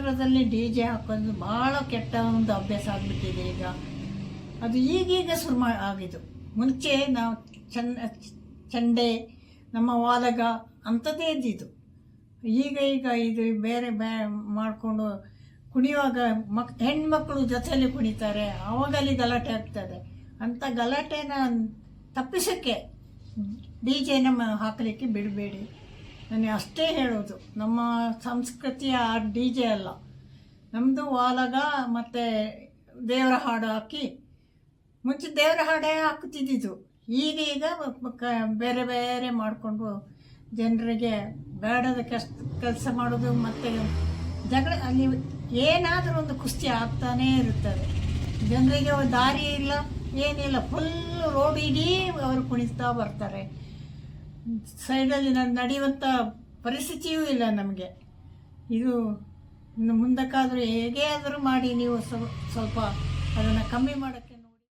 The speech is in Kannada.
ನಂತರದಲ್ಲಿ ಡಿ ಜೆ ಹಾಕೋದು ಭಾಳ ಕೆಟ್ಟ ಒಂದು ಅಭ್ಯಾಸ ಆಗಿಬಿಟ್ಟಿದೆ ಈಗ. ಅದು ಈಗೀಗ ಶುರು ಮಾ ಆಗಿದ್ದು. ಮುಂಚೆ ನಾವು ಚಂದ ಚಂಡೆ, ನಮ್ಮ ವಾದಗ ಅಂಥದ್ದೇ ಇದ್ದಿದ್ದು. ಈಗ ಈಗ ಇದು ಬೇರೆ ಬೇ, ಮಾಡಿಕೊಂಡು ಕುಣಿಯುವಾಗ ಮಕ್, ಹೆಣ್ಮಕ್ಳು ಜೊತೆಯಲ್ಲಿ ಕುಣಿತಾರೆ ಆವಾಗ ಅಲ್ಲಿ ಗಲಾಟೆ ಆಗ್ತದೆ. ಅಂಥ ಗಲಾಟೆನ ತಪ್ಪಿಸೋಕ್ಕೆ ಡಿ ಜೆನ ಹಾಕಲಿಕ್ಕೆ ಬಿಡಬೇಡಿ. ನನಗೆ ಅಷ್ಟೇ ಹೇಳೋದು. ನಮ್ಮ ಸಂಸ್ಕೃತಿಯ ಡಿ ಜೆ ಅಲ್ಲ. ನಮ್ಮದು ವಾಲಗ ಮತ್ತು ದೇವರ ಹಾಡು ಹಾಕಿ ಮುಂಚೆ ದೇವರ ಹಾಡೇ ಹಾಕುತ್ತಿದ್ದಿದ್ದು. ಈಗ ಈಗ ಬೇರೆ ಬೇರೆ ಮಾಡಿಕೊಂಡು ಜನರಿಗೆ ಬೇಡದ ಕೆಸ್ ಕೆಲಸ ಮಾಡೋದು ಮತ್ತು ಜಗಳ ಅಲ್ಲಿ ಏನಾದರೂ ಒಂದು ಕುಸ್ತಿ ಆಗ್ತಾನೇ ಇರುತ್ತದೆ. ಜನರಿಗೆ ದಾರಿ ಇಲ್ಲ, ಏನಿಲ್ಲ ಫುಲ್ ರೋಡ್ ಇಡೀ ಅವರು ಕುಣಿಸ್ತಾ ಬರ್ತಾರೆ. ಸೈಡಲ್ಲಿ ನಡೆಯುವಂಥ ಪರಿಸ್ಥಿತಿಯೂ ಇಲ್ಲ ನಮಗೆ. ಇದು ಮುಂದಕ್ಕಾದರೂ ಹೇಗೆ ಆದರೂ ಮಾಡಿ ನೀವು ಸ್ವ- ಸ್ವಲ್ಪ ಅದನ್ನು ಕಮ್ಮಿ ಮಾಡೋಕ್ಕೆ